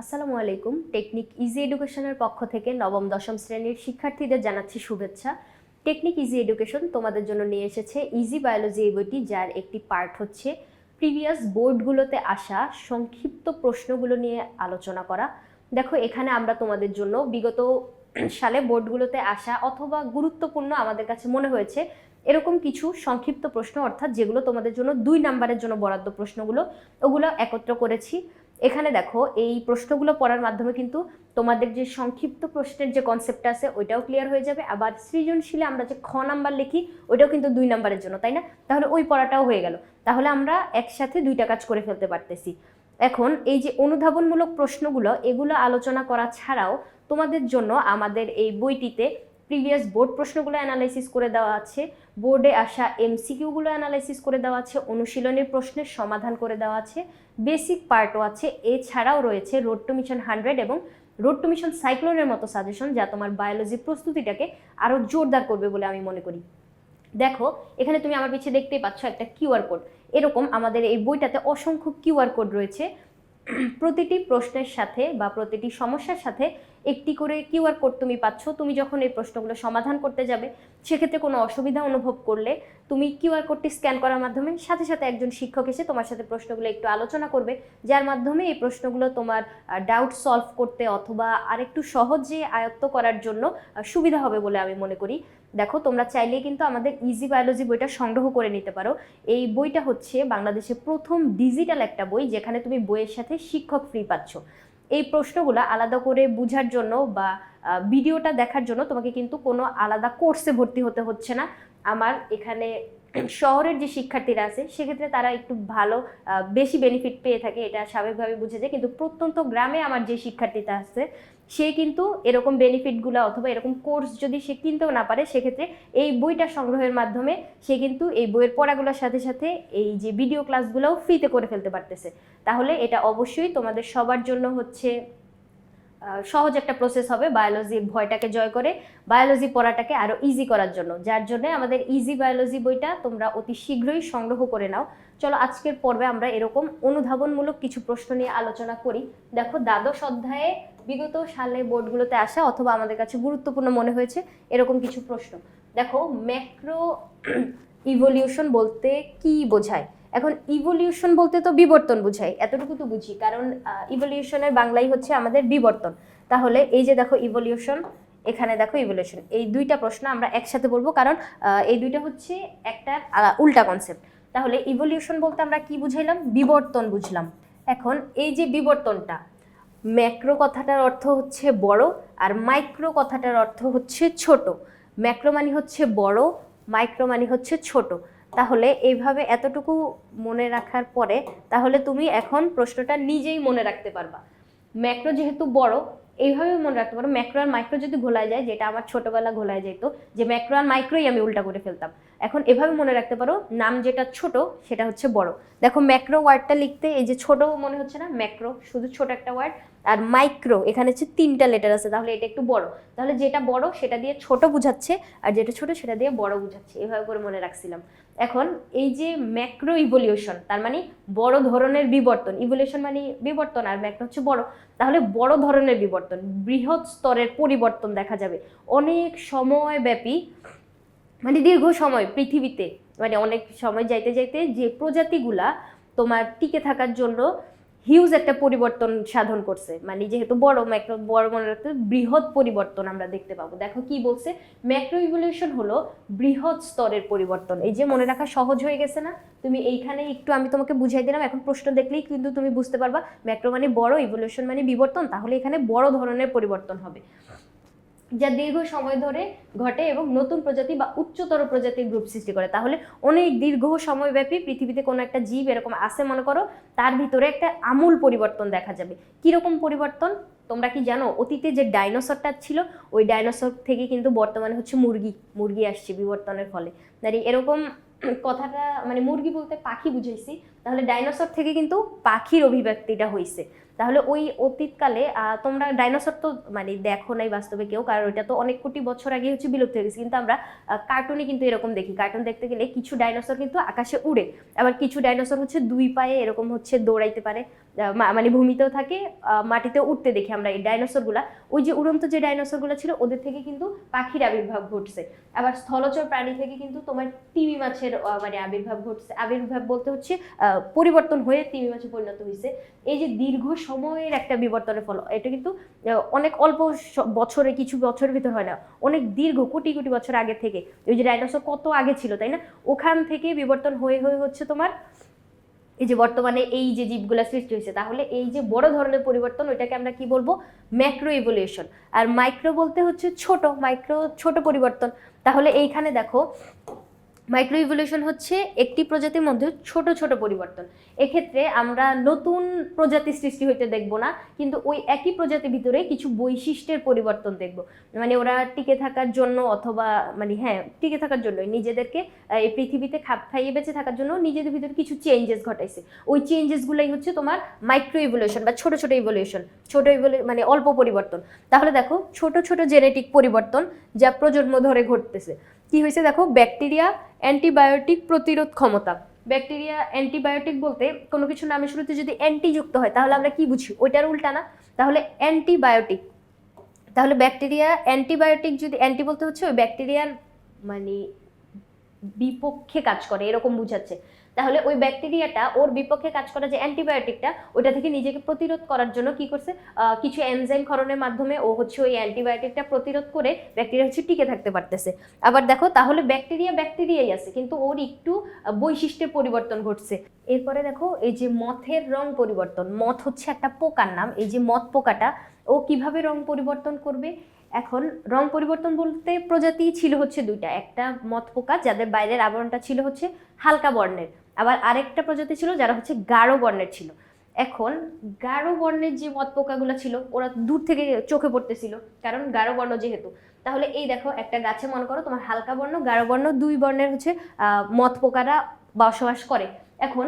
আসসালামু আলাইকুম। Technique easy এডুকেশনের পক্ষ থেকে নবম, দশম শ্রেণির শিক্ষার্থীদের জানাচ্ছি শুভেচ্ছা। টেকনিক ইজি এডুকেশন তোমাদের জন্য নিয়ে এসেছে ইজি বায়োলজি এই বইটি, যার একটি পার্ট হচ্ছে প্রিভিয়াস বোর্ডগুলোতে আসা সংক্ষিপ্ত প্রশ্নগুলো নিয়ে আলোচনা করা। দেখো, এখানে আমরা তোমাদের জন্য বিগত সালে বোর্ডগুলোতে আসা অথবা গুরুত্বপূর্ণ আমাদের কাছে মনে হয়েছে এরকম কিছু সংক্ষিপ্ত প্রশ্ন, অর্থাৎ যেগুলো তোমাদের জন্য দুই নাম্বারের জন্য বরাদ্দ প্রশ্নগুলো, ওগুলো একত্র করেছি। এখানে দেখো, এই প্রশ্নগুলো পড়ার মাধ্যমে কিন্তু তোমাদের যে সংক্ষিপ্ত প্রশ্নের যে কনসেপ্টটা আছে, ওইটাও ক্লিয়ার হয়ে যাবে। আবার সৃজনশীলে আমরা যে খ নাম্বার লিখি, ওইটাও কিন্তু দুই নাম্বারের জন্য, তাই না? তাহলে ওই পড়াটাও হয়ে গেল। তাহলে আমরা একসাথে দুইটা কাজ করে ফেলতে পারতেছি। এখন এই যে অনুধাবনমূলক প্রশ্নগুলো, এগুলো আলোচনা করা ছাড়াও তোমাদের জন্য আমাদের এই বইটিতে প্রিভিয়াস বোর্ড প্রশ্নগুলো অ্যানালাইসিস করে দেওয়া আছে বোর্ডে আসা এমসিকিউগুলো অ্যানালাইসিস করে দেওয়া আছে, অনুশীলনের প্রশ্নের সমাধান করে দেওয়া আছে বেসিক পার্টও আছে, এছাড়াও রয়েছে রোড টু মিশন হান্ড্রেড এবং রোড টু মিশন সাইক্লোনের মতো সাজেশন যা তোমার বায়োলজি প্রস্তুতিটাকে আরও জোরদার করবে বলে আমি মনে করি। দেখো, এখানে তুমি আমার পিছিয়ে দেখতেই পাচ্ছ একটা কিউআর কোড। এরকম আমাদের এই বইটাতে অসংখ্য কিউআর কোড রয়েছে। প্রতিটি প্রশ্নের সাথে বা প্রতিটি সমস্যার সাথে একটি করে কিউআর কোড তুমি পাচ্ছ, তুমি যখন এই প্রশ্নগুলো সমাধান করতে যাবে, সেক্ষেত্রে কোনো অসুবিধা অনুভব করলে তুমি কিউআর কোডটি স্ক্যান করার মাধ্যমে সাথে সাথে একজন শিক্ষক এসে তোমার সাথে প্রশ্নগুলো একটু আলোচনা করবে, যার মাধ্যমে এই প্রশ্নগুলো তোমার ডাউট সলভ করতে অথবা আরেকটু সহজে আয়ত্ত করার জন্য সুবিধা হবে বলে আমি মনে করি। দেখো, তোমরা চাইলে কিন্তু আমাদের ইজি বায়োলজি বইটা সংগ্রহ করে নিতে পারো। এই বইটা হচ্ছে বাংলাদেশের প্রথম ডিজিটাল একটা বই, যেখানে তুমি বইয়ের সাথে শিক্ষক ফ্রি পাচ্ছ। এই প্রশ্নগুলো আলাদা করে বুঝার জন্য বা ভিডিওটা দেখার জন্য তোমাকে কিন্তু কোনো আলাদা কোর্সে ভর্তি হতে হচ্ছে না। আমার এখানে শহরের যে শিক্ষার্থীরা আছে, সেক্ষেত্রে তারা একটু ভালো বেশি বেনিফিট পেয়ে থাকে, এটা স্বাভাবিকভাবে বুঝে যায়। কিন্তু প্রত্যন্ত গ্রামে আমার যে শিক্ষার্থীটা আছে সে কিন্তু এরকম বেনিফিটগুলো অথবা এরকম কোর্স যদি সে কিনতেও না পারে, সেক্ষেত্রে এই বইটা সংগ্রহের মাধ্যমে সে কিন্তু এই বইয়ের পড়াগুলোর সাথে সাথে এই যে ভিডিও ক্লাসগুলোও ফ্রিতে করে ফেলতে পারতেছে। তাহলে এটা অবশ্যই তোমাদের সবার জন্য হচ্ছে সহজ একটা প্রসেস হবে বায়োলজির ভয়টাকে জয় করে বায়োলজি পড়াটাকে আরও ইজি করার জন্য। যার জন্য আমাদের ইজি বায়োলজি বইটা তোমরা অতি শীঘ্রই সংগ্রহ করে নাও। চলো আজকের পর্বে আমরা এরকম অনুধাবনমূলক কিছু প্রশ্ন নিয়ে আলোচনা করি। দেখো দ্বাদশ অধ্যায়ে বিগত সালে বোর্ডগুলোতে আসা অথবা আমাদের কাছে গুরুত্বপূর্ণ মনে হয়েছে এরকম কিছু প্রশ্ন। দেখো ম্যাক্রো ইভলিউশন বলতে কি বোঝায়? এখন ইভলিউশন বলতে তো বিবর্তন বোঝায় এতটুকু তো বুঝি। কারণ ইভলিউশনের বাংলাই হচ্ছে আমাদের বিবর্তন। তাহলে এই যে দেখো ইভলিউশন এখানে দেখো ইভলিউশন এই দুইটা প্রশ্ন আমরা একসাথে বলব, কারণ এই দুইটা হচ্ছে একটা উল্টা কনসেপ্ট তাহলে ইভলিউশন বলতে আমরা কি বুঝাইলাম? বিবর্তন বুঝলাম। এখন এই যে বিবর্তনটা ম্যাক্রো কথাটার অর্থ হচ্ছে বড় আর মাইক্রো কথাটার অর্থ হচ্ছে ছোট। ম্যাক্রো মানে হচ্ছে বড় মাইক্রো মানে হচ্ছে ছোট। তাহলে এইভাবে এতটুকু মনে রাখার পরে তাহলে তুমি এখন প্রশ্নটা নিজেই মনে রাখতে পারবা। ম্যাক্রো যেহেতু বড় এইভাবে মনে রাখতে পারো। ম্যাক্রো আর মাইক্রো যদি ঘোলায় যায়, যেটা আমার ছোটবেলা ঘোলায় যেত, যে ম্যাক্রো আর মাইক্রোই আমি উল্টা করে ফেলতাম। এখন এভাবে মনে রাখতে পারো, নাম যেটা ছোট, সেটা হচ্ছে বড়। দেখো ম্যাক্রো ওয়ার্ডটা লিখতে, এই যে ছোট মনে হচ্ছে না? ম্যাক্রো, শুধু ছোট একটা ওয়ার্ড। আর মাইক্রো, এখানে হচ্ছে তিনটা লেটার আছে, তাহলে এটা একটু বড়। তাহলে যেটা বড়, সেটা দিয়ে ছোট বুঝাচ্ছে, আর যেটা ছোট, সেটা দিয়ে বড় বুঝাচ্ছে। এভাবে করে মনে রাখছিলাম। এখন এই যে ম্যাক্রো ইভলিউশন তার মানে বড় ধরনের বিবর্তন ইভলিউশন মানে বিবর্তন আর ম্যাক্রো হচ্ছে বড়, তাহলে বড় ধরনের বিবর্তন, বৃহৎ স্তরের পরিবর্তন দেখা যাবে। অনেক সময়ব্যাপী মানে দীর্ঘ সময় পৃথিবীতে মানে অনেক সময় যাইতে যাইতে যে প্রজাতিগুলা তোমার টিকে থাকার জন্য হিউজ একটা পরিবর্তন সাধন করছে। মানে যেহেতু বড় ম্যাক্রো, বড় মনে রাখতে বৃহৎ পরিবর্তন আমরা দেখতে পাবো। দেখো কি বলছে? ম্যাক্রো ইভলিউশন হলো বৃহৎ স্তরের পরিবর্তন। এই যে মনে রাখা সহজ হয়ে গেছে না? তুমি এইখানে একটু আমি তোমাকে বুঝাই দিলাম, এখন প্রশ্ন দেখলেই কিন্তু তুমি বুঝতে পারবা। ম্যাক্রো মানে বড় ইভলিউশন মানে বিবর্তন। তাহলে এখানে বড় ধরনের পরিবর্তন হবে। যা দীর্ঘ সময় ধরে ঘটে এবং নতুন প্রজাতি বা উচ্চতর প্রজাতির গ্রুপ সৃষ্টি করে। তাহলে অনেক দীর্ঘ সময়ব্যাপী পৃথিবীতে কোনো একটা জীব এরকম আছে মনে করো, তার ভিতরে একটা আমূল পরিবর্তন দেখা যাবে। কীরকম পরিবর্তন? তোমরা কি জানো, অতীতে যে ডাইনোসরটা ছিল, ওই ডাইনোসর থেকে কিন্তু বর্তমানে হচ্ছে মুরগি মুরগি আসছে বিবর্তনের ফলে। মানে এরকম কথাটা মানে মুরগি বলতে পাখি বুঝাইছি, তাহলে ডাইনোসর থেকে কিন্তু পাখির অভিব্যক্তিটা হয়েছে তাহলে ওই অতীতকালে তোমরা ডাইনোসর তো মানে দেখো নাই বাস্তবে কেউ, কারণ ওইটা তো অনেক কোটি বছর আগে হচ্ছে বিলুপ্ত হয়ে গেছে। কিন্তু আমরা কার্টুনে কিন্তু এরকম দেখি। কার্টুন দেখতে গেলে কিছু ডাইনোসর কিন্তু আকাশে উড়ে। আবার কিছু ডাইনোসর হচ্ছে দুই পায়ে এরকম হচ্ছে দৌড়াইতে পারে। মানে ভূমিতেও থাকে মাটিতেও উঠতে দেখি আমরা এই ডাইনোসরগুলা ওই যে উড়ন্ত যে ডাইনোসরগুলো ছিল, ওদের থেকে কিন্তু পাখির আবির্ভাব ঘটছে। আবার স্থলচর প্রাণী থেকে কিন্তু তোমার তিমি মাছের মানে আবির্ভাব ঘটছে। আবির্ভাব বলতে হচ্ছে পরিবর্তন হয়ে তিমি মাছে পরিণত হয়েছে। এই যে দীর্ঘ সময়ের একটা বিবর্তনের ফল। এটা কিন্তু অনেক অল্প বছরে, কিছু বছরের ভিতর হয় না। অনেক দীর্ঘ, কোটি কোটি বছর আগে থেকে। ওই যে ডাইনোসর কত আগে ছিল, তাই না? ওখান থেকে বিবর্তন হয়ে হয়ে হচ্ছে তোমার, এই যে বর্তমানে এই যে জীবগুলো সৃষ্টি হয়েছে, তাহলে এই যে বড় ধরনের পরিবর্তন, ওইটাকে আমরা কি বলব? Macro evolution. আর মাইক্রো বলতে হচ্ছে ছোট, মাইক্রো ছোট পরিবর্তন। তাহলে এইখানে দেখো মাইক্রো ইভলিউশন হচ্ছে একটি প্রজাতির মধ্যে ছোট ছোট পরিবর্তন। এক্ষেত্রে আমরা নতুন প্রজাতি সৃষ্টি হইতে দেখব না, কিন্তু ওই একই প্রজাতির ভিতরে কিছু বৈশিষ্ট্যের পরিবর্তন দেখব। মানে ওরা টিকে থাকার জন্য অথবা মানে হ্যাঁ টিকে থাকার জন্য নিজেদেরকে এই পৃথিবীতে খাপ খাইয়ে বেঁচে থাকার জন্য নিজেদের ভিতরে কিছু চেঞ্জেস ঘটাইছে। ওই চেঞ্জেসগুলোই হচ্ছে তোমার মাইক্রো ইভলিউশন বা ছোট ছোট ইভলিউশন ছোট মানে অল্প পরিবর্তন। তাহলে দেখো, ছোট ছোট জেনেটিক পরিবর্তন যা প্রজন্ম ধরে ঘটতেছে। কি হয়েছে দেখো? ব্যাকটেরিয়া অ্যান্টিবায়োটিক প্রতিরোধ ক্ষমতা। ব্যাকটেরিয়া অ্যান্টিবায়োটিক বলতে কোনো কিছু নামের শুরুতে যদি অ্যান্টি যুক্ত হয়, তাহলে আমরা কি বুঝি? ওইটার উল্টা না। তাহলে অ্যান্টিবায়োটিক। তাহলে ব্যাকটেরিয়া অ্যান্টিবায়োটিক যদি অ্যান্টি বলতে হচ্ছে, ওই ব্যাকটেরিয়ার মানে বিপক্ষে কাজ করে, এরকম বুঝাচ্ছে। তাহলে ওই ব্যাকটেরিয়াটা ওর বিপক্ষে কাজ করা যে অ্যান্টিবায়োটিকটা ওটা থেকে নিজেকে প্রতিরোধ করার জন্য কি করছে? কিছু এনজাইম ক্ষরণের মাধ্যমে ও হচ্ছে ওই অ্যান্টিবায়োটিকটা প্রতিরোধ করে ব্যাকটেরিয়া হচ্ছে টিকে থাকতে পারতেছে। আবার দেখো, তাহলে ব্যাকটেরিয়া ব্যাকটেরিয়াই আছে, কিন্তু ওর একটু বৈশিষ্ট্যের পরিবর্তন ঘটছে। এরপরে দেখো, এই যে মথের রং পরিবর্তন, মথ হচ্ছে একটা পোকার নাম, এই যে মথ পোকাটা, ও কীভাবে রং পরিবর্তন করবে? এখন রং পরিবর্তন বলতে প্রজাতি ছিল হচ্ছে দুইটা, একটা মথ পোকা যাদের বাইরের আবরণটা ছিল হচ্ছে হালকা বর্ণের। আবার আরেকটা প্রজাতি ছিল যারা হচ্ছে গাঢ় বর্ণের ছিল। এখন গাঢ় বর্ণের যে মদ পোকাগুলো ছিল, ওরা দূর থেকে চোখে পড়তেছিল, কারণ গাঢ় বর্ণ যেহেতু। তাহলে এই দেখো, একটা গাছে মনে করো তোমার হালকা বর্ণ, গাঢ় বর্ণ, দুই বর্ণের হচ্ছে মদ পোকারা বসবাস করে। এখন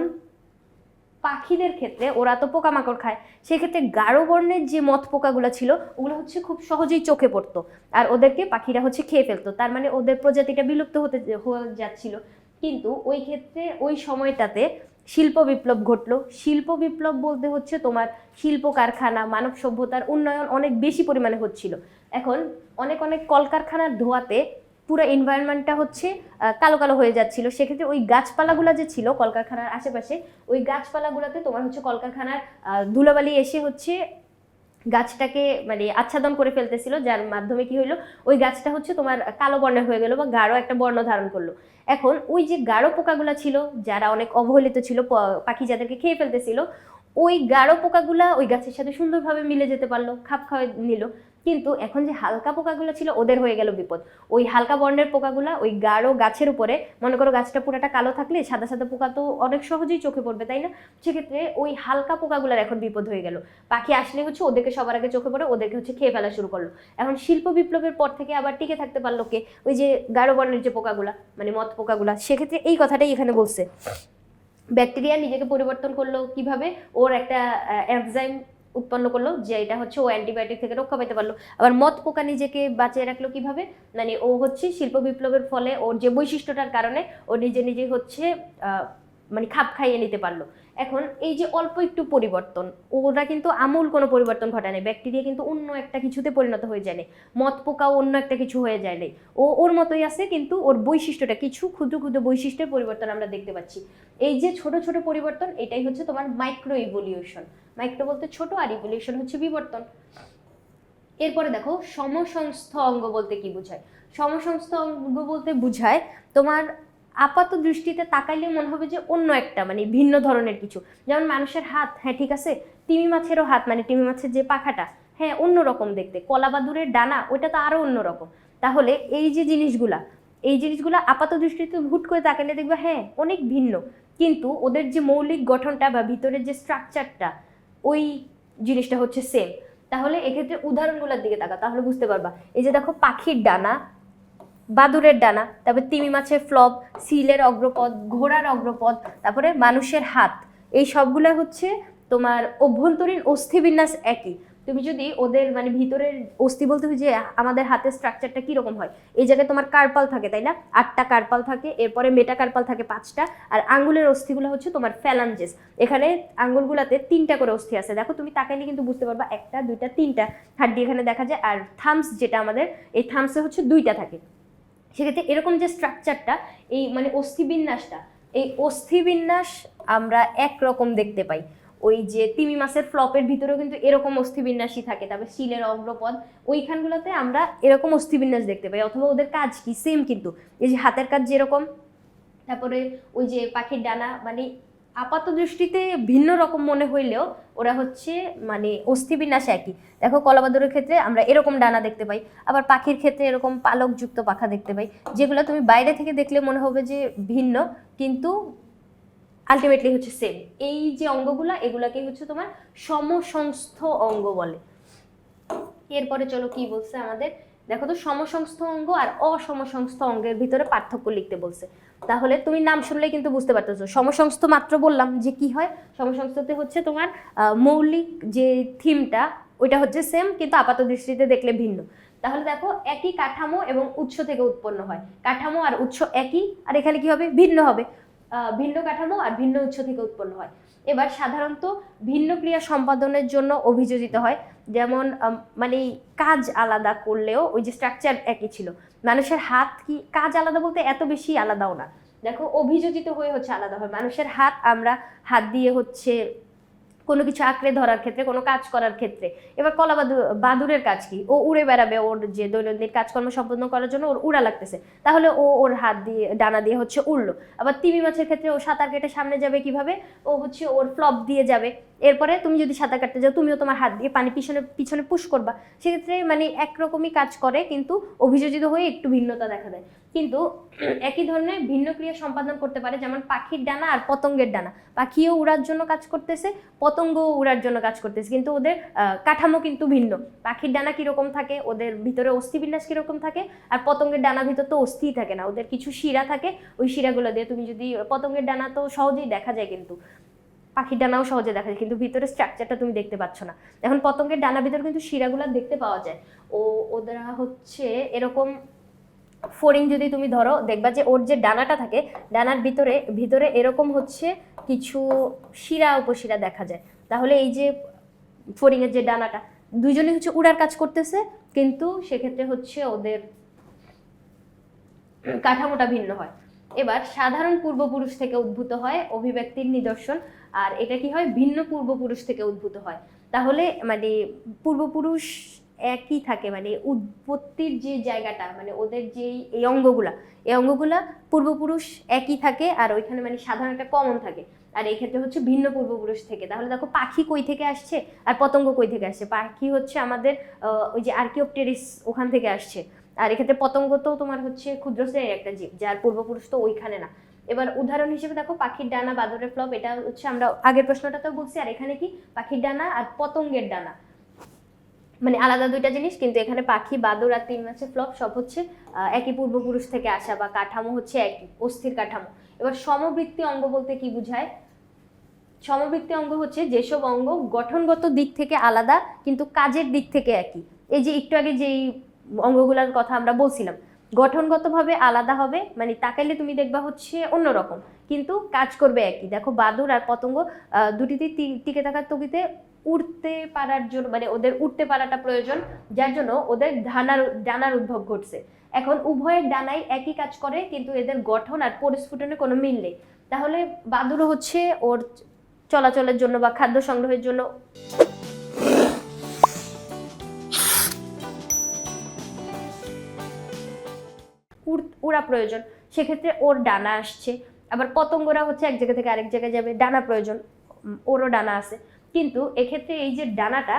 পাখিদের ক্ষেত্রে ওরা তো পোকামাকড় খায়, সেক্ষেত্রে গাঢ় বর্ণের যে মদ পোকাগুলো ছিল, ওগুলো হচ্ছে খুব সহজেই চোখে পড়তো। আর ওদেরকে পাখিরা হচ্ছে খেয়ে ফেলতো। তার মানে ওদের প্রজাতিটা বিলুপ্ত হতে হয়ে যাচ্ছিল। কিন্তু ওই ক্ষেত্রে ওই সময়টাতে শিল্প বিপ্লব ঘটলো। শিল্প বিপ্লব বলতে হচ্ছে তোমার শিল্প কারখানা, মানব সভ্যতার উন্নয়ন অনেক বেশি পরিমাণে হচ্ছিল। এখন অনেক অনেক কলকারখানার ধোয়াতে পুরো এনভায়রনমেন্টটা হচ্ছে কালো কালো হয়ে যাচ্ছিল। সেক্ষেত্রে ওই গাছপালাগুলো যে ছিল কলকারখানার আশেপাশে, ওই গাছপালাগুলোতে তোমার হচ্ছে কলকারখানার ধুলোবালি এসে হচ্ছে গাছটাকে মানে আচ্ছাদন করে ফেলতেছিল, যার মাধ্যমে কি হইল, ওই গাছটা হচ্ছে তোমার কালো বর্ণের হয়ে গেল বা গাঢ় একটা বর্ণ ধারণ করল। এখন ওই যে গাঢ় পোকাগুলো ছিল, যারা অনেক অবহেলিত ছিল পাখি যাদেরকে খেয়ে ফেলতেছিল, ওই গাঢ় পোকাগুলা ওই গাছের সাথে সুন্দরভাবে মিলে যেতে পারল, খাপ খাওয়া নিল। কিন্তু এখন যে হালকা পোকাগুলো ছিল, ওদের হয়ে গেল বিপদ। ওই হালকা বর্ণের পোকাগুলা ওই গাঢ় গাছের উপরে, মনে করো গাছটা পুরাটা কালো থাকলে সাদা সাদা পোকা তো অনেক সহজেই চোখে পড়বে, তাই না? সেক্ষেত্রে ওই হালকা পোকাগুলার এখন বিপদ হয়ে গেল। পাখি আসলে হচ্ছে ওদেরকে সবার আগে চোখে পড়ে, ওদেরকে হচ্ছে খেয়ে ফেলা শুরু করল। এখন শিল্প বিপ্লবের পর থেকে আবার টিকে থাকতে পারল কে? ওই যে গাঢ় বর্ণের যে পোকাগুলা মানে মদ পোকাগুলা, সেক্ষেত্রে এই কথাটাই এখানে বলছে। ব্যাকটেরিয়া নিজেকে পরিবর্তন করল কীভাবে? ওর একটা এনজাইম উৎপন্ন করল যে এটা হচ্ছে ও অ্যান্টিবায়োটিক থেকে রক্ষা পেতে পারল। আবার মদ পোকা নিজেকে বাঁচিয়ে রাখল কীভাবে? মানে ও হচ্ছে শিল্প বিপ্লবের ফলে ওর যে বৈশিষ্ট্যটার কারণে ও নিজে নিজে হচ্ছে মানে খাপ খাইয়ে নিতে পারল। এখন এই যে অল্প একটু পরিবর্তন, ওরা কিন্তু আমূল কোনো পরিবর্তন ঘটায় ব্যাকটেরিয়া কিন্তু অন্য একটা কিছুতে পরিণত হয়ে যায় মদ পোকাও অন্য একটা কিছু হয়ে যায় ও, ওর মতোই আছে কিন্তু ওর বৈশিষ্ট্যটা, কিছু ক্ষুদ্র ক্ষুদ্র বৈশিষ্ট্যের পরিবর্তন আমরা দেখতে পাচ্ছি। এই যে ছোট ছোট পরিবর্তন, এটাই হচ্ছে তোমার মাইক্রো ইভলিউশন মাইক্রো বলতে ছোট আর ইভলিউশন হচ্ছে বিবর্তন। এরপরে দেখো, সমসংস্থ অঙ্গ বলতে কি বোঝায়? সমসংস্থ অঙ্গ বলতে বোঝায় তোমার আপাত দৃষ্টিতে তাকাইলে মনে হবে যে অন্য একটা মানে ভিন্ন ধরনের কিছু। যেমন মানুষের হাত হ্যাঁ ঠিক আছে? তিমি মাছেরও হাত মানে তিমি মাছের যে পাখাটা হ্যাঁ অন্য রকম দেখতে। কলা বাদুরের ডানা, ওইটা তো আরও অন্য রকম তাহলে এই যে জিনিসগুলা, এই জিনিসগুলা আপাত দৃষ্টিতে হুট করে তাকালে দেখবে হ্যাঁ অনেক ভিন্ন। কিন্তু ওদের যে মৌলিক গঠনটা বা ভিতরের যে স্ট্রাকচারটা ওই জিনিসটা হচ্ছে সেম তাহলে এক্ষেত্রে উদাহরণগুলোর দিকে তাকা তাহলে বুঝতে পারবা। এই যে দেখো, পাখির ডানা বাদুরের ডানা, তারপরে তিমি মাছের ফ্লপ, সিলের অগ্রপদ ঘোড়ার অগ্রপদ তারপরে মানুষের হাত। এই সবগুলো হচ্ছে তোমার অভ্যন্তরীণ অস্থিবিন্যাস একই। তুমি যদি ওদের মানে ভিতরের অস্থি বলতে যে আমাদের হাতের স্ট্রাকচারটা কীরকম হয়? এই জায়গায় তোমার কার্পাল থাকে, তাই না? আটটা কার্পাল থাকে, এরপরে মেটা কার্পাল থাকে পাঁচটা, আর আঙ্গুলের অস্থিগুলো হচ্ছে তোমার ফ্যালাঞ্জেস এখানে আঙ্গুলগুলাতে তিনটা করে অস্থি আছে। দেখো, তুমি তাকাইলে কিন্তু বুঝতে পারবা, একটা, দুইটা, তিনটা। হাড্ডি এখানে দেখা যায়, আর থামস যেটা আমাদের, এই থামসে হচ্ছে দুইটা থাকে। সেক্ষেত্রে এরকম যে স্ট্রাকচারটা এই মানে অস্থিবিন্যাসটা, এই অস্থিবিন্যাস আমরা একরকম দেখতে পাই। ওই যে তিমি মাসের ফ্লপের ভিতরেও কিন্তু এরকম অস্থিবিন্যাসই থাকে। তারপরে শিলের অগ্রপদ, ওইখানগুলোতে আমরা এরকম অস্থিবিন্যাস দেখতে পাই। অথবা ওদের কাজ কি? সেম কিন্তু। এই যে হাতের কাজ যেরকম, তারপরে ওই যে পাখির ডানা মানে আপাত দৃষ্টিতে ভিন্ন রকম মনে হইলেও ওরা হচ্ছে মানে অস্থিবিন্যাস একই। দেখো কলাবাদরের ক্ষেত্রে আমরা এরকম ডানা দেখতে পাই, আবার পাখির ক্ষেত্রে এরকম পালকযুক্ত পাখা দেখতে পাই, যেগুলো তুমি বাইরে থেকে দেখলে মনে হবে যে ভিন্ন, কিন্তু আলটিমেটলি হচ্ছে সেম এই যে অঙ্গগুলো এগুলাকে হচ্ছে তোমার সমসংস্থ অঙ্গ বলে। এরপরে চলো কি বলছে আমাদের? দেখো তো সমসংস্থ অঙ্গ আর অসমসংস্থ অঙ্গের ভিতরে পার্থক্য লিখতে বলছে। তাহলে তুমি নাম শুনলেই কিন্তু বুঝতে পারতেছো। সমসংস্থ মাত্র বললাম যে কি হয়? সমসংস্থতে হচ্ছে তোমার মৌলিক যে থিমটা, ওইটা হচ্ছে সেম কিন্তু আপাত দৃষ্টিতে দেখলে ভিন্ন। তাহলে দেখো, একই কাঠামো এবং উৎস থেকে উৎপন্ন হয়। কাঠামো আর উৎস একই, আর এখানে কি হবে? ভিন্ন হবে। ভিন্ন কাঠামো আর ভিন্ন উৎস থেকে উৎপন্ন হয়। এবার সাধারণত ভিন্ন ক্রিয়া সম্পাদনের জন্য অভিযোজিত হয়। যেমন মানে কাজ আলাদা করলেও ওই যে স্ট্রাকচার একই ছিল। মানুষের হাত কি কাজ আলাদা বলতে এত বেশি আলাদাও না। দেখো, অভিযোজিত হয়ে হচ্ছে আলাদা হয়। মানুষের হাত আমরা হাত দিয়ে হচ্ছে কোনো কিছু আঁকড়ে ধরার ক্ষেত্রে, কোনো কাজ করার ক্ষেত্রে। এবার কলা বাদু বাদুরের কাজ কি? ও উড়ে বেড়াবে ওর যে দৈনন্দিন কাজকর্ম সম্পন্ন করার জন্য, ওর উড়া লাগতেছে। তাহলে ও ওর হাত দিয়ে, ডানা দিয়ে হচ্ছে উড়লো। আবার তিমি মাছের ক্ষেত্রে ও সাঁতার কেটে সামনে যাবে কীভাবে? ও হচ্ছে ওর ফ্লপ দিয়ে যাবে। এরপরে তুমি যদি সাঁতার কাটতে যাও, তুমিও তোমার হাত দিয়ে পানি পিছনে পিছনে পুশ করবা। সেক্ষেত্রে মানে একরকমই কাজ করে, কিন্তু অভিযোজিত হয়ে একটু ভিন্নতা দেখা দেয়। কিন্তু একই ধরনের ভিন্ন ক্রিয়া সম্পাদন করতে পারে, যেমন পাখির ডানা আর পতঙ্গের ডানা। পাখিও উড়ার জন্য কাজ করতেছে, পতঙ্গও উড়ার জন্য কাজ করতেছে, কিন্তু ওদের কাঠামো কিন্তু ভিন্ন। পাখির ডানা কীরকম থাকে, ওদের ভিতরে অস্থিবিন্যাস কীরকম থাকে, আর পতঙ্গের ডানা ভিতর তো অস্থিই থাকে না, ওদের কিছু শিরা থাকে, ওই শিরাগুলো দিয়ে তুমি যদি, পতঙ্গের ডানা তো সহজেই দেখা যায় কিন্তু, পাখির ডানাও সহজে দেখা যায়, কিন্তু ভিতরে স্ট্রাকচারটা তুমি দেখতে পাচ্ছ না। এখন পতঙ্গের ডানা ভিতরে কিন্তু শিরাগুলো দেখতে পাওয়া যায়। ও ওরা হচ্ছে এরকম ফড়িং যদি তুমি ধরো, দেখবা যে ওর যে ডানাটা থাকে, ডানার ভিতরে ভিতরে এরকম হচ্ছে কিছু শিরা উপশিরা দেখা যায়। তাহলে এই যে ফড়িংয়ের যে ডানাটা দুজনেই হচ্ছে উড়ার কাজ করতেছে, কিন্তু সেক্ষেত্রে হচ্ছে ওদের কাঠামোটা ভিন্ন হয়। এবার সাধারণ পূর্বপুরুষ থেকে উদ্ভূত হয় অভিব্যক্তির নিদর্শন, আর এটা কি হয়? ভিন্ন পূর্বপুরুষ থেকে উদ্ভূত হয়। তাহলে মানে পূর্বপুরুষ একই থাকে মানে উৎপত্তির যে জায়গাটা মানে ওদের যে এই অঙ্গগুলা এই অঙ্গগুলা পূর্বপুরুষ একই থাকে আর ওইখানে মানে সাধারণ একটা কমন থাকে। আর এই ক্ষেত্রে হচ্ছে ভিন্ন পূর্বপুরুষ থেকে। তাহলে দেখো পাখি কই থেকে আসছে আর পতঙ্গ কই থেকে আসছে? পাখি হচ্ছে আমাদের ওই যে আর্কিওপটেরিস ওখান থেকে আসছে। আর এক্ষেত্রে পতঙ্গ তো তোমার হচ্ছে ক্ষুদ্র শ্রেণির একটা জীব, যার পূর্বপুরুষ তো ওইখানে না। এবার উদাহরণ হিসেবে দেখো পাখির ডানা, বাদরের ফ্লপ, এটা হচ্ছে আমরা আগের প্রশ্নটাতেও বলছি, আর এখানে কি? পাখির ডানা আর পতঙ্গের ডানা। মানে আলাদা দুইটা জিনিস কিন্তু এখানে পাখি বাদর আর তিন মাছের ফ্লপ সব হচ্ছে একই পূর্বপুরুষ থেকে আসা বা কাঠামো হচ্ছে একই অস্থির কাঠামো। এবার সমবৃত্তি অঙ্গ বলতে কি বোঝায়? সমবৃত্তি অঙ্গ হচ্ছে যেসব অঙ্গ গঠনগত দিক থেকে আলাদা কিন্তু কাজের দিক থেকে একই। এই যে একটু আগে যেই অঙ্গগুলোর কথা আমরা বলছিলাম গঠনগতভাবে আলাদা হবে মানে তাকাইলে তুমি দেখবা হচ্ছে অন্যরকম কিন্তু কাজ করবে একই। দেখো বাদুর আর পতঙ্গ আহ, দুটিতেই টিকে থাকার তবিতে উড়তে পারার জন্য মানে ওদের উঠতে পারাটা প্রয়োজন, যার জন্য ওদের ডানার ডানার উদ্ভব ঘটছে। এখন উভয়ের ডানাই একই কাজ করে, কিন্তু এদের গঠন আর পরিস্ফুটনে কোনো মিল নেই। তাহলে বাদুরও হচ্ছে ওর চলাচলের জন্য বা খাদ্য সংগ্রহের জন্য। উড়া প্রয়োজন। সেক্ষেত্রে ওর ডানা আসছে। আবার পতঙ্গরা হচ্ছে এক জায়গা থেকে আরেক জায়গায় যাবে, ডানা প্রয়োজন। ওরও ডানা আছে। কিন্তু এক্ষেত্রে এই যে ডানাটা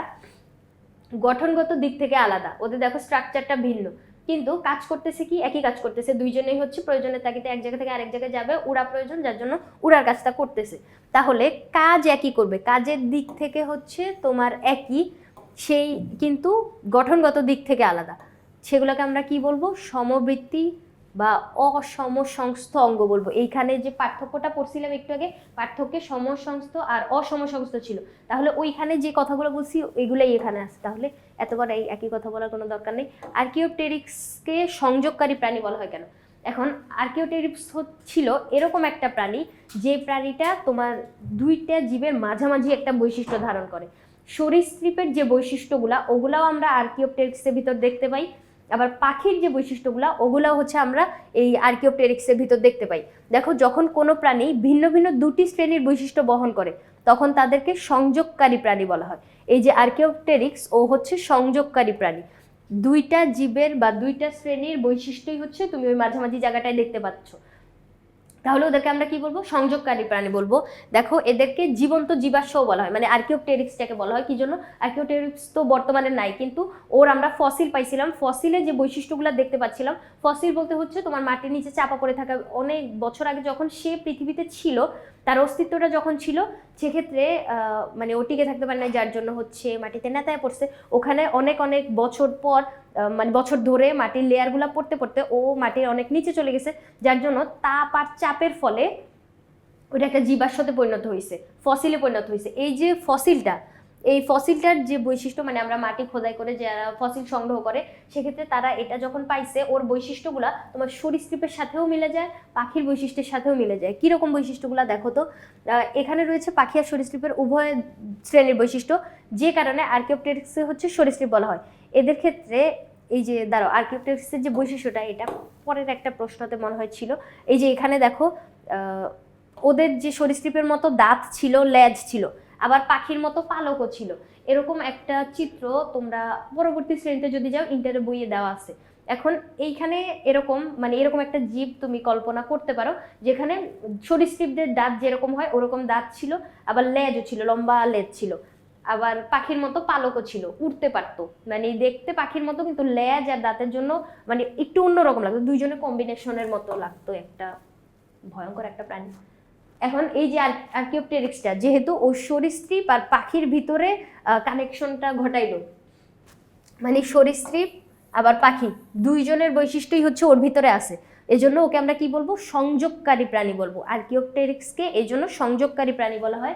গঠনগত দিক থেকে আলাদা। ওদের দেখো স্ট্রাকচারটা ভিন্ন। কিন্তু কাজ করতেছে কি? একই কাজ করতেছে। দুইজনেই হচ্ছে প্রয়োজনের তাগিদে এক জায়গা থেকে আরেক জায়গায় যাবে উড়া প্রয়োজন, যার জন্য উড়ার কাজটা করতেছে। তাহলে কাজ একই করবে। কাজের দিক থেকে হচ্ছে তোমার একই, সেই কিন্তু গঠনগত দিক থেকে আলাদা। সেগুলোকে আমরা কি বলব? সমবৃত্তি বা অসমসংস্থ অঙ্গ বলব। এইখানে যে পার্থক্যটা পড়ছিলাম একটু আগে, পার্থক্যে সমসংস্থ আর অসমসংস্থ ছিল। তাহলে ওইখানে যে কথাগুলো বলছি, এগুলোই এখানে আছে। তাহলে এতবার এই একই কথা বলার কোনো দরকার নেই। আর্কিওটেরিক্সকে সংযোগকারী প্রাণী বলা হয় কেন? এখন আর্কিওটেরিক্স ছিল এরকম একটা প্রাণী, যে প্রাণীটা তোমার দুইটা জীবের মাঝামাঝি একটা বৈশিষ্ট্য ধারণ করে। সরীসৃপের যে বৈশিষ্ট্যগুলা, ওগুলাও আমরা আর্কিওপটেরিক্সের ভিতর দেখতে পাই। আবার পাখির যে বৈশিষ্ট্যগুলো ওগুলো হচ্ছে আমরা এই আর্কিওপটেরিক্সের ভিতর দেখতে পাই। দেখো, যখন কোনো প্রাণী ভিন্ন ভিন্ন দুটি শ্রেণির বৈশিষ্ট্য বহন করে, তখন তাদেরকে সংযোগকারী প্রাণী বলা হয়। এই যে আর্কিওপটেরিক্স ও হচ্ছে সংযোগকারী প্রাণী। দুইটা জীবের বা দুইটা শ্রেণির বৈশিষ্ট্যই হচ্ছে তুমি ওই মাঝামাঝি জায়গাটায় দেখতে পাচ্ছ। তাহলে ওদেরকে আমরা কি বলব? সংযোগকারী প্রাণী বলব। দেখো, এদেরকে জীবন্ত জীবাশ্মও বলা হয়। মানে আর্কিওপটেরিক্সটাকে বলা হয়, কি জন্য? আর্কিওপটেরিক্স তো বর্তমানে নাই, কিন্তু ওর আমরা ফসিল পাইছিলাম। ফসিলে যে বৈশিষ্ট্যগুলো দেখতে পাচ্ছিলাম, ফসিল বলতে হচ্ছে তোমার মাটির নিচে চাপা পড়ে থাকা। অনেক বছর আগে যখন সে পৃথিবীতে ছিল, তার অস্তিত্বটা যখন ছিল, সেক্ষেত্রে মানে ও টিকে থাকতে পারে না যার জন্য হচ্ছে মাটিতে নেতায় পড়ছে। ওখানে অনেক অনেক বছর পর মানে বছর ধরে মাটির লেয়ারগুলো পড়তে পড়তে ও মাটির অনেক নিচে চলে গেছে, যার জন্য তাপ আর চাপের ফলে ওটা একটা জীবাশ্মতে পরিণত হয়েছে ফসিলে পরিণত হয়েছে এই যে ফসিলটা এই ফসিলটার যে বৈশিষ্ট্য মানে আমরা মাটি খোদাই করে যারা ফসিল সংগ্রহ করে, সেক্ষেত্রে তারা এটা যখন পাইছে, ওর বৈশিষ্ট্যগুলা তোমার সরীসৃপের সাথেও মিলে যায়, পাখির বৈশিষ্ট্যের সাথেও মিলে যায়। কীরকম বৈশিষ্ট্যগুলো দেখো তো? এখানে রয়েছে পাখি আর সরীসৃপের উভয় শ্রেণির বৈশিষ্ট্য, যে কারণে আর্কিওপটেরিক্সে হচ্ছে সরীসৃপ বলা হয়। এদের ক্ষেত্রে এই যে, দাঁড়াও আর্কিওপটেরিক্সের যে বৈশিষ্ট্যটা, এটা পরের একটা প্রশ্নতে মনে হয় ছিল এই যে এখানে দেখো ওদের যে সরীসৃপের মতো দাঁত ছিল, লেজ ছিল, আবার পাখির মতো পালকও ছিল। এরকম একটা চিত্র তোমরা পরবর্তী শ্রেণীতে যদি যাও ইন্টারে বইয়ে দেওয়া আছে। এখন এইখানে এরকম মানে এরকম একটা জীব তুমি কল্পনা করতে পারো, যেখানে সরীসৃপদের দাঁত যেরকম হয়, ওরকম দাঁত ছিল, আবার লেজও ছিল, লম্বা লেজ ছিল। আবার পাখির মতো পালকও ছিল উঠতে পারতো। মানে দেখতে পাখির মতো, কিন্তু লেজ আর দাঁতের জন্য মানে একটু অন্যরকম লাগতো। দুইজনের কম্বিনেশনের মতো লাগতো একটা ভয়ঙ্কর একটা প্রাণী। এখন এই যে আর্কিওপটেরিক্সটা যেহেতু ও সরীসৃপ আর পাখির ভিতরে কানেকশনটা ঘটাইলো। মানে সরীসৃপ আবার পাখি, দুইজনের বৈশিষ্ট্যই হচ্ছে ওর ভিতরে আছে। এজন্য ওকে আমরা কি বলব? সংযোগকারী প্রাণী বলব। আর্কিওপটেরিক্সকে এই জন্য সংযোগকারী প্রাণী বলা হয়।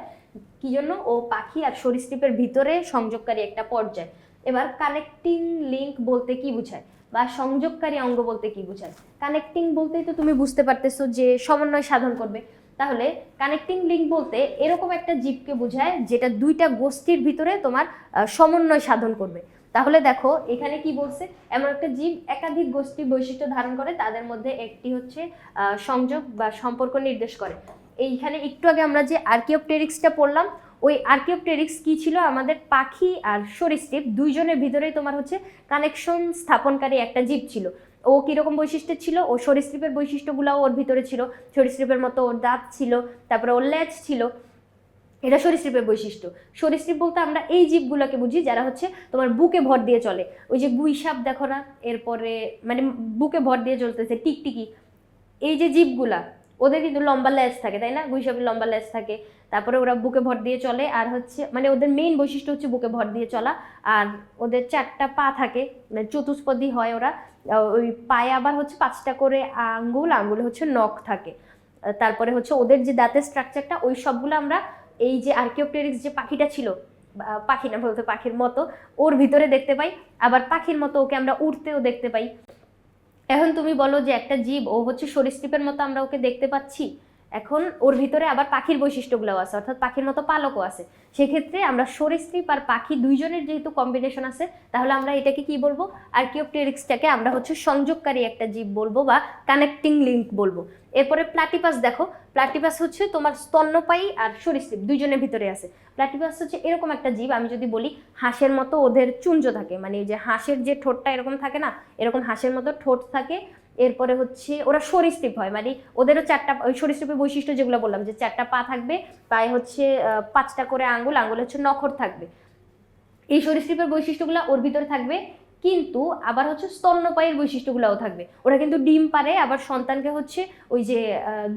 কি জন্য? ও পাখি আর সরীসৃপের ভিতরে সংযোগকারী একটা পর্যায়। এবার কানেক্টিং লিঙ্ক বলতে কি বোঝায়? বা সংযোগকারী অঙ্গ বলতে কি বোঝায়? কানেক্টিং বলতেই তো তুমি বুঝতে পারতেছো যে সমন্বয় সাধন করবে। তাহলে কানেক্টিং লিঙ্ক বলতে এরকম একটা জীবকে বোঝায় যেটা দুইটা গোষ্ঠীর ভিতরে তোমার সমন্বয় সাধন করবে। তাহলে দেখো, এখানে কি বলছে? এমন একটা জীব একাধিক গোষ্ঠী বৈশিষ্ট্য ধারণ করে, তাদের মধ্যে একটি হচ্ছে সংযোগ বা সম্পর্ক নির্দেশ করে। এইখানে একটু আগে আমরা যে আর্কিওপটেরিক্সটা পড়লাম, ওই আর্কিওপটেরিক্স কি ছিল? আমাদের পাখি আর সরীসৃপ দুইজনের ভিতরেই তোমার হচ্ছে কানেকশন স্থাপনকারী একটা জীব ছিল। ও কীরকম বৈশিষ্ট্য ছিল? ও সরীসৃপের বৈশিষ্ট্যগুলোও ওর ভিতরে ছিল। সরীসৃপের মতো ওর দাঁত ছিল, তারপরে ওর লেজ ছিল। এটা সরীসৃপের বৈশিষ্ট্য। সরীসৃপ বলতে আমরা এই জীবগুলোকে বুঝি যারা হচ্ছে তোমার বুকে ভর দিয়ে চলে। ওই যে গুই সাপ দেখো না? এরপরে মানে বুকে ভর দিয়ে চলতেছে, টিকটিকি। এই যে জীবগুলা ওদের কিন্তু লম্বা লেজ থাকে, তাই না? গুইসাপের লম্বা লেজ থাকে। তারপরে ওরা বুকে ভর দিয়ে চলে, আর হচ্ছে মানে ওদের মেইন বৈশিষ্ট্য হচ্ছে বুকে ভর দিয়ে চলা। আর ওদের চারটা পা থাকে মানে চতুষ্পদী হয় ওরা। ওই পায়ে আবার হচ্ছে পাঁচটা করে আঙ্গুল, আঙ্গুলে হচ্ছে নখ থাকে। তারপরে হচ্ছে ওদের যে দাঁতের স্ট্রাকচারটা ওই সবগুলো আমরা এই যে আর্কিওপটেরিক্স যে পাখিটা ছিল পাখি না বলতে পাখির মতো, ওর ভিতরে দেখতে পাই। আবার পাখির মতো ওকে আমরা উড়তেও দেখতে পাই। এখন তুমি বলো যে একটা জীব ও হচ্ছে সরীসৃপের মতো আমরা ওকে দেখতে পাচ্ছি? এখন ওর ভিতরে আবার পাখির বৈশিষ্ট্যগুলোও আছে, অর্থাৎ পাখির মতো পালকও আছে। সেক্ষেত্রে আমরা সরীসৃপ আর পাখি দুইজনের যেহেতু কম্বিনেশন আছে, তাহলে আমরা এটাকে কি বলব? আর্কিওপটেরিক্সটাকে আমরা হচ্ছে সংযোগকারী একটা জীব বলব বা কানেক্টিং লিঙ্ক বলব। এরপরে প্লাটিপাস দেখো প্লাটিপাস হচ্ছে তোমার স্তন্যপায়ী আর সরীসৃপ, দুইজনের ভিতরে আছে। প্লাটিপাস হচ্ছে এরকম একটা জীব, আমি যদি বলি হাঁসের মতো ওদের চুঞ্জ থাকে মানে যে হাঁসের যে ঠোঁটটা এরকম থাকে না, এরকম হাঁসের মতো ঠোঁট থাকে এরপরে হচ্ছে ওরা সরীসৃপ হয় মানে ওদেরও চারটা ওই সরীসৃপের বৈশিষ্ট্য যেগুলো বললাম যে চারটা পা থাকবে, পায়ে হচ্ছে পাঁচটা করে আঙ্গুল আঙ্গুল হচ্ছে নখর থাকবে। এই সরীসৃপের বৈশিষ্ট্যগুলো ওর ভিতরে থাকবে। কিন্তু আবার হচ্ছে স্তন্যপায়ীর বৈশিষ্ট্যগুলোও থাকবে। ওরা কিন্তু ডিম পারে, আবার সন্তানকে হচ্ছে ওই যে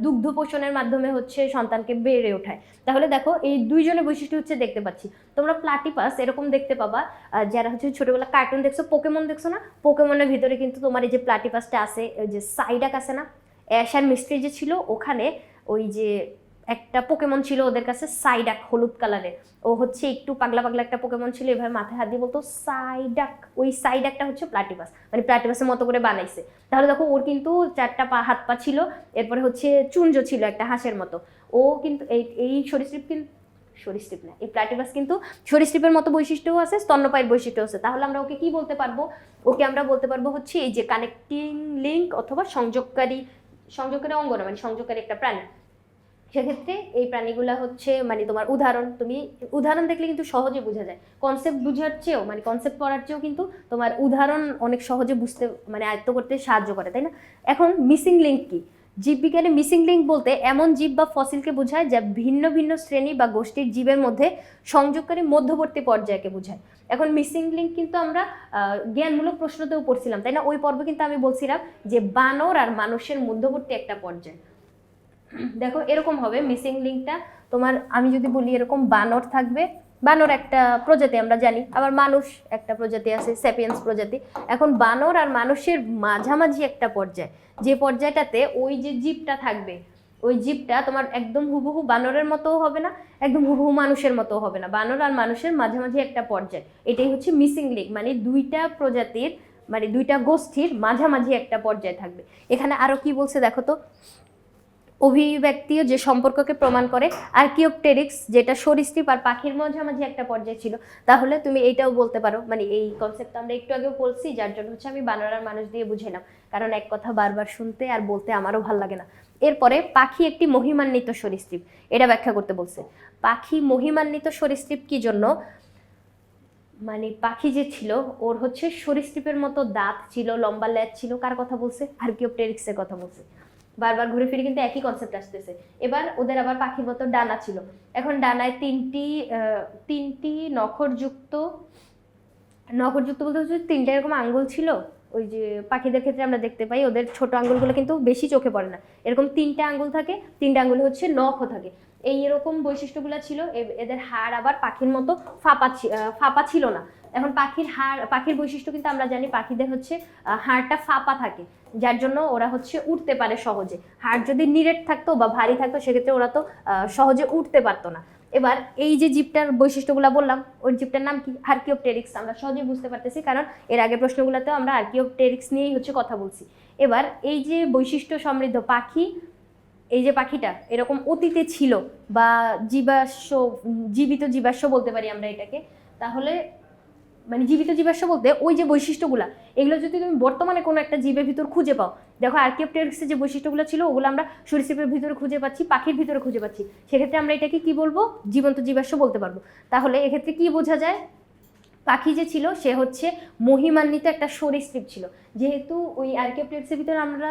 দুগ্ধ পোষণের মাধ্যমে হচ্ছে সন্তানকে বেড়ে ওঠায়। তাহলে দেখো, এই দুইজনের বৈশিষ্ট্য হচ্ছে দেখতে পাচ্ছি। তোমরা প্লাটিপাস এরকম দেখতে পাবা যারা হচ্ছে ছোটবেলা কার্টুন দেখছ পোকেমন দেখছ না? পোকেমনের ভিতরে কিন্তু তোমার এই যে প্লাটিপাসটা আছে, ওই যে সাইডাক আছে না? অ্যাশ আর মিস্ট্রি যে ছিল, ওখানে ওই যে একটা পোকেমন ছিল ওদের কাছে সাইডাক হলুদ কালারের। ও হচ্ছে একটু পাগলা পাগলা একটা পোকেমন ছিল, এভাবে মাথায় হাত দিয়ে বলতো সাইডাক ওই সাইডাকটা হচ্ছে প্লাটিপাস মানে প্লাটিপাসের মতো করে বানাইছে। তাহলে দেখো, ওর কিন্তু চারটা পা, হাত পা ছিল, এরপরে হচ্ছে চুঞ্জ ছিল একটা হাঁসের মতো। ও কিন্তু এই এই সরীসৃপ কিন্তু সরীসৃপ না, এই প্লাটিপাস কিন্তু সরীসৃপের মতো বৈশিষ্ট্যও আছে, স্তন্যপায়ের বৈশিষ্ট্য আছে। তাহলে আমরা ওকে কি বলতে পারব? ওকে আমরা বলতে পারব হচ্ছে এই যে কানেক্টিং লিঙ্ক অথবা সংযোগকারী সংযোগকারী অঙ্গ মানে সংযোগকারী একটা প্রাণী। সেক্ষেত্রে এই প্রাণীগুলা হচ্ছে মানে তোমার উদাহরণ। তুমি উদাহরণ দেখলে কিন্তু সহজে বোঝা যায়। কনসেপ্ট বুঝার চেয়েও মানে কনসেপ্ট পড়ার চেয়েও কিন্তু তোমার উদাহরণ অনেক সহজে বুঝতে মানে আয়ত্ত করতে সাহায্য করে, তাই না? এখন মিসিং লিঙ্ক কি? জীববিজ্ঞানে মিসিং লিঙ্ক বলতে এমন জীব বা ফসিলকে বোঝায় যা ভিন্ন ভিন্ন শ্রেণি বা গোষ্ঠীর জীবের মধ্যে সংযোগকারী মধ্যবর্তী পর্যায়কে বোঝায়। এখন মিসিং লিঙ্ক কিন্তু আমরা জ্ঞানমূলক প্রশ্নতেও পড়ছিলাম, তাই না? ওই পর্বে কিন্তু আমি বলছিলাম যে বানর আর মানুষের মধ্যবর্তী একটা পর্যায়। দেখো, এরকম হবে মিসিং লিঙ্কটা তোমার, আমি যদি বলি এরকম বানর থাকবে, বানর একটা প্রজাতি, আমরা জানি। আবার মানুষ একটা প্রজাতি আছে স্যাপিয়েন্স প্রজাতি। এখন বানর আর মানুষের মাঝামাঝি একটা পর্যায়। যে পর্যায়টাতে ওই যে জীবটা থাকবে, ওই জীবটা তোমার একদম হুবহু বানরের মতো হবে না, একদম হুবহু মানুষের মতো হবে না। বানর আর মানুষের মাঝামাঝি একটা পর্যায়। এটাই হচ্ছে মিসিং লিঙ্ক মানে দুইটা প্রজাতির মানে দুইটা গোষ্ঠীর মাঝামাঝি একটা পর্যায় থাকবে। এখানে আরও কি বলছে দেখো তো? অভিব্যক্তিও যে সম্পর্ককে প্রমাণ করে আর্কিওপটেরিক্স যেটা সরীসৃপ আর পাখির মাঝামাঝি একটা পর্যায়ে ছিল। তাহলে তুমি এইটাও বলতে পারো। মানে এই কনসেপ্টটা আমরা একটু আগেও বলছি, যার জন্য হচ্ছে আমি বানর আর মানুষ দিয়ে বুঝালাম কারণ এক কথা বারবার শুনতে আর বলতে আমারও ভালো লাগে না। এরপরে পাখি একটি মহিমান্বিত সরীসৃপ, এটা ব্যাখ্যা করতে বলছে। পাখি মহিমান্বিত সরীসৃপ কি জন্য? মানে পাখি যে ছিল, ওর হচ্ছে সরীসৃপের মতো দাঁত ছিল, লম্বা ল্যাজ ছিল, কার কথা বলছে? আর্কিওপটেরিক্সের কথা বলছে। বারবার ঘুরে ফিরে কিন্তু একই কনসেপ্ট আসতেছে। এবার ওদের আবার পাখির মতো ডানা ছিল। এখন ডানায় তিনটি তিনটি নখরযুক্ত নখরযুক্ত বলতে হচ্ছে তিনটা এরকম আঙ্গুল ছিল। ওই যে পাখিদের ক্ষেত্রে আমরা দেখতে পাই, ওদের ছোট আঙ্গুলগুলো কিন্তু বেশি চোখে পড়ে না। এরকম তিনটা আঙ্গুল থাকে, তিনটা আঙ্গুল হচ্ছে নখও থাকে। এই এরকম বৈশিষ্ট্যগুলো ছিল এদের হাড় আবার পাখির মতো ফাঁপা ফাঁপা ছিল না। এখন পাখির হাড়, পাখির বৈশিষ্ট্য কিন্তু আমরা জানি পাখিদের হচ্ছে হাড়টা ফাঁপা থাকে, যার জন্য ওরা হচ্ছে উঠতে পারে সহজে। হাড় যদি নিরেট থাকতো বা ভারী থাকতো, সেক্ষেত্রে ওরা তো সহজে উঠতে পারতো না। এবার এই যে জিপটার বৈশিষ্ট্যগুলো বললাম, ওই জিপটার নাম কি? আর্কিওপটেরিক্স। আমরা সহজেই বুঝতে পারতেছি, কারণ এর আগে প্রশ্নগুলোতেও আমরা আর্কিওপটেরিক্স নিয়েই হচ্ছে কথা বলছি। এবার এই যে বৈশিষ্ট্য সমৃদ্ধ পাখি, এই যে পাখিটা এরকম অতীতে ছিল বা জীবাশ্ম জীবিত জীবাশ্ম বলতে পারি আমরা এটাকে, তাহলে মানে জীবিত জীবাশ্ম বলতে ওই যে বৈশিষ্ট্যগুলা, এগুলো যদি তুমি বর্তমানে কোনো একটা জীবের ভিতর খুঁজে পাও, দেখো আর্কিওপটেরিক্সের যে বৈশিষ্ট্যগুলো ছিল, ওগুলো আমরা সরীসৃপের ভিতরে খুঁজে পাচ্ছি, পাখির ভিতরে খুঁজে পাচ্ছি। সেক্ষেত্রে আমরা এটাকে কি বলব? জীবন্ত জীবাশ্ম বলতে পারব। তাহলে এক্ষেত্রে কি বোঝা যায়? পাখি যে ছিল, সে হচ্ছে মহিমান্বিত একটা সরীসৃপ ছিল। যেহেতু ওই আর্কিওপটেরিক্সের ভিতরে আমরা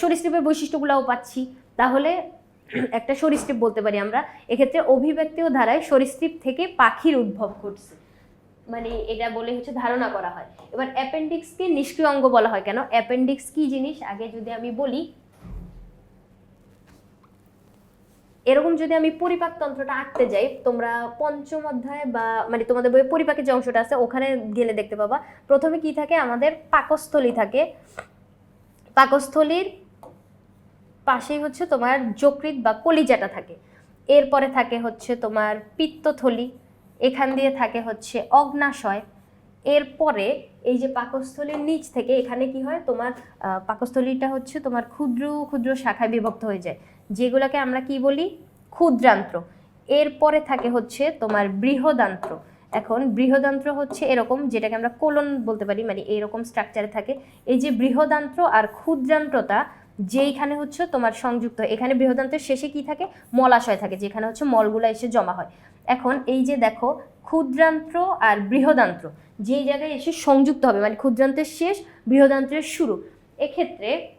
সরীসৃপের বৈশিষ্ট্যগুলোও পাচ্ছি, তাহলে একটা সরীসৃপ বলতে পারি আমরা। এক্ষেত্রে অভিব্যক্তি ও ধারায় সরীসৃপ থেকে পাখির উদ্ভব ঘটছে। মানে এটা বলে হচ্ছে ধারণা করা হয়। এবার অ্যাপেন্ডিক্সকে নিষ্ক্রিয় অঙ্গ বলা হয় কেন? অ্যাপেন্ডিক্স কি জিনিস? আগে যদি আমি বলি, এরকম যদি আমি পরিপাকতন্ত্রটা আঁকতে যাই, তোমরা পঞ্চম অধ্যায় বা মানে তোমাদের বইয়ে পরিপাকের যে অংশটা আছে, ওখানে গেলে দেখতে পাবা। প্রথমে কি থাকে? আমাদের পাকস্থলী থাকে। পাকস্থলীর পাশেই হচ্ছে তোমার যকৃত বা কলিজাটা থাকে। এরপরে থাকে হচ্ছে তোমার পিত্তথলি। এখান দিয়ে থাকে হচ্ছে অগ্নাশয়। এরপরে এই যে পাকস্থলীর নিচ থেকে এখানে কি হয়? তোমার পাকস্থলীটা হচ্ছে তোমার ক্ষুদ্র ক্ষুদ্র শাখায় বিভক্ত হয়ে যায়। যেগুলোকে আমরা কি বলি? ক্ষুদ্রান্ত্র। এরপরে থাকে হচ্ছে তোমার বৃহদান্ত্র। এখন বৃহদান্ত্র হচ্ছে এরকম যেটাকে আমরা কোলন বলতে পারি মানে এইরকম স্ট্রাকচারে থাকে। এই যে বৃহদান্ত্র আর ক্ষুদ্রান্ত্রতা যেইখানে হচ্ছে তোমার সংযুক্ত, এখানে বৃহদান্তের শেষে কি থাকে? মলাশয় থাকে, যেখানে হচ্ছে মলগুলা এসে জমা হয়। এখন এই যে দেখো, ক্ষুদ্রান্ত্র আর বৃহদান্ত্র, যেই জায়গায় এসে সংযুক্ত হবে মানে ক্ষুদ্রান্তের শেষ, বৃহদান্ত্রের শুরু, এক্ষেত্রে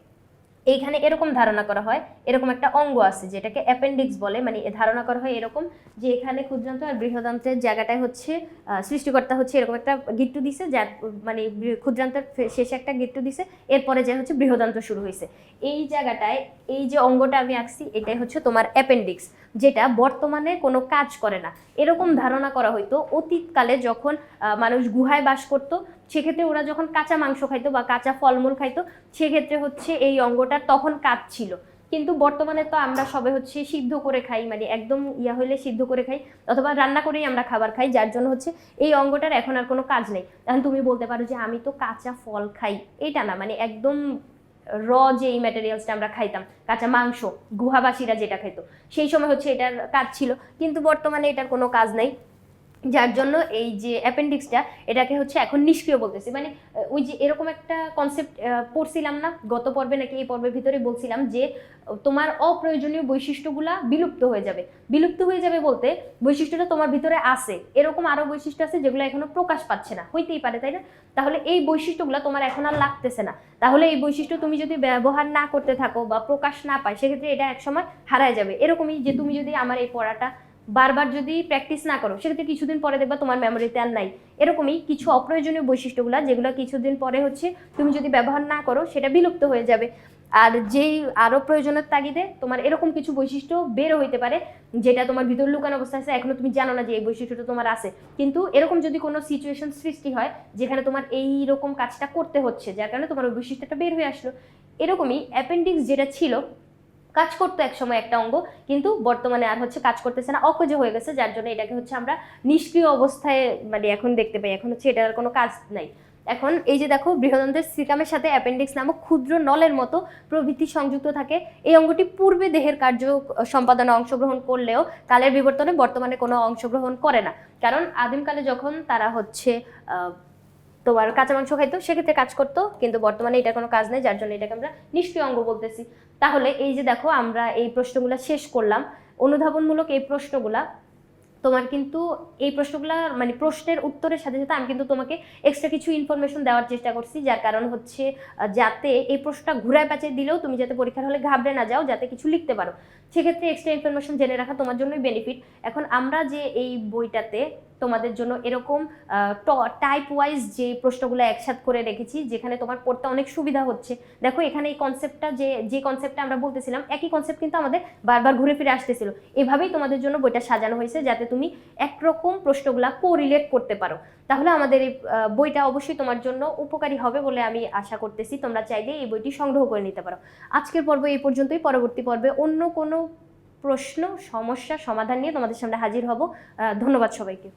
এইখানে এরকম ধারণা করা হয়, এরকম একটা অঙ্গ আছে যেটাকে অ্যাপেন্ডিক্স বলে মানে এ ধারণা করা হয় এরকম যে এখানে ক্ষুদ্রান্ত আর বৃহদান্তের জায়গাটায় হচ্ছে সৃষ্টিকর্তা হচ্ছে এরকম একটা গিট্টু দিছে, যার মানে ক্ষুদ্রান্তের শেষে একটা গিট্টু দিছে, এরপরে যে হচ্ছে বৃহদান্ত শুরু হয়েছে এই জায়গাটায়, এই যে অঙ্গটা আমি আঁকছি, এটাই হচ্ছে তোমার অ্যাপেন্ডিক্স যেটা বর্তমানে কোনো কাজ করে না। এরকম ধারণা করা হইতো অতীতকালে যখন মানুষ গুহায় বাস করত সেক্ষেত্রে ওরা যখন কাঁচা মাংস খাইতো বা কাঁচা ফলমূল খাইতো, সেক্ষেত্রে হচ্ছে এই অঙ্গটার তখন কাজ ছিল কিন্তু বর্তমানে তো আমরা সবে হচ্ছে সিদ্ধ করে খাই মানে একদম ইয়া হইলে সিদ্ধ করে খাই, অথবা রান্না করেই আমরা খাবার খাই, যার জন্য হচ্ছে এই অঙ্গটার এখন আর কোনো কাজ নেই। এখন তুমি বলতে পারো যে আমি তো কাঁচা ফল খাই, এটা না মানে একদম র যে এই ম্যাটেরিয়ালসটা আমরা খাইতাম, কাঁচা মাংস, গুহাবাসীরা যেটা খাইতো, সেই সময় হচ্ছে এটার কাজ ছিল। কিন্তু বর্তমানে এটার কোনো কাজ নাই। যার জন্য এই যে অ্যাপেন্ডিক্সটা এটাকে হচ্ছে এখন নিষ্ক্রিয় বলতেছি। মানে ওই যে এরকম একটা কনসেপ্ট পড়ছিলাম না, গত পর্বে নাকি এই পর্বের ভিতরে বলছিলাম যে, তোমার অপ্রয়োজনীয় বৈশিষ্ট্যগুলা বিলুপ্ত হয়ে যাবে। বিলুপ্ত হয়ে যাবে বলতে বৈশিষ্ট্যটা তোমার ভিতরে আছে। এরকম আরও বৈশিষ্ট্য আছে যেগুলো এখনও প্রকাশ পাচ্ছে না। হইতেই পারে, তাই না? তাহলে এই বৈশিষ্ট্যগুলো তোমার এখন আর লাগতেছে না। তাহলে এই বৈশিষ্ট্য তুমি যদি ব্যবহার না করতে থাকো বা প্রকাশ না পায়, সেক্ষেত্রে এটা একসময় হারায় যাবে। এরকমই যে তুমি যদি আমার এই পড়াটা বারবার যদি প্র্যাকটিস না করো সেক্ষেত্রে কিছুদিন পরে দেখবা তোমার মেমোরিতে আর নাই। এরকমই কিছু অপ্রয়োজনীয় বৈশিষ্ট্যগুলো, যেগুলো কিছুদিন পরে হচ্ছে তুমি যদি ব্যবহার না করো, সেটা বিলুপ্ত হয়ে যাবে। আর যেই আরও প্রয়োজনের তাগিদে তোমার এরকম কিছু বৈশিষ্ট্য বেরো হইতে পারে, যেটা তোমার ভিতর লুকানো অবস্থা আছে এখনও তুমি জানো না যে এই বৈশিষ্ট্যটা তোমার আছে। কিন্তু এরকম যদি কোনো সিচুয়েশন সৃষ্টি হয়, যেখানে তোমার এই রকম কাজটা করতে হচ্ছে, যার কারণে তোমার ওই বৈশিষ্ট্যটা বের হয়ে আসলো। এরকমই অ্যাপেন্ডিক্স যেটা ছিল কাজ করতো এক সময় একটা অঙ্গ, কিন্তু বর্তমানে আর হচ্ছে কাজ করতেছে না, অকেজ হয়ে গেছে, যার জন্য এটাকে হচ্ছে আমরা নিষ্ক্রিয় অবস্থায় মানে এখন দেখতে পাই, এখন হচ্ছে এটার কোনো কাজ নাই। এখন এই যে দেখো, বৃহদন্তের সিকামের সাথে অ্যাপেন্ডিক্স নামক ক্ষুদ্র নলের মতো প্রভৃতি সংযুক্ত থাকে, এই অঙ্গটি পূর্বে দেহের কার্য সম্পাদনে অংশগ্রহণ করলেও কালের বিবর্তনে বর্তমানে কোনো অংশগ্রহণ করে না। কারণ আদিমকালে যখন তারা হচ্ছে তোমার কাঁচা মাংস খাইতো, সেক্ষেত্রে কাজ করতো, কিন্তু বর্তমানে এটা কোনো কাজ নেই, যার জন্য এটাকে আমরা নিষ্ক্রিয় অঙ্গ বলতেছি। তাহলে এই যে দেখো, আমরা এই প্রশ্নগুলো শেষ করলাম। অনুধাবনমূলক এই প্রশ্নগুলা, তোমার কিন্তু এই প্রশ্নগুলা মানে প্রশ্নের উত্তরের সাথে সাথে আমি কিন্তু তোমাকে এক্সট্রা কিছু ইনফরমেশন দেওয়ার চেষ্টা করছি, যার কারণ হচ্ছে যাতে এই প্রশ্নটা ঘুরায় প্যাচে দিলেও তুমি যাতে পরীক্ষার হলে ঘাবড়ে না যাও, যাতে কিছু লিখতে পারো। সেক্ষেত্রে এক্সট্রা ইনফরমেশন জেনে রাখা তোমার জন্যই বেনিফিট এখন আমরা যে এই বইটাতে তোমাদের জন্য এরকম টাইপ ওয়াইজ যে প্রশ্নগুলো একসাথ করে রেখেছি, যেখানে তোমার পড়তে অনেক সুবিধা হচ্ছে। দেখো, এখানে এই কনসেপ্টটা যে যে কনসেপ্টটা আমরা বলতেছিলাম, একই কনসেপ্ট কিন্তু আমাদের বারবার ঘুরে ফিরে আসতেছিল। এভাবেই তোমাদের জন্য বইটা সাজানো হয়েছে, যাতে তুমি একরকম প্রশ্নগুলা কোরিলেট করতে পারো। তাহলে আমাদের এই বইটা অবশ্যই তোমার জন্য উপকারী হবে বলে আমি আশা করতেছি। তোমরা চাইলে এই বইটি সংগ্রহ করে নিতে পারো। আজকের পর্ব এই পর্যন্তই। পরবর্তী পর্বে অন্য কোনো প্রশ্ন সমস্যা সমাধান নিয়ে তোমাদের সামনে হাজির হব। ধন্যবাদ সবাইকে।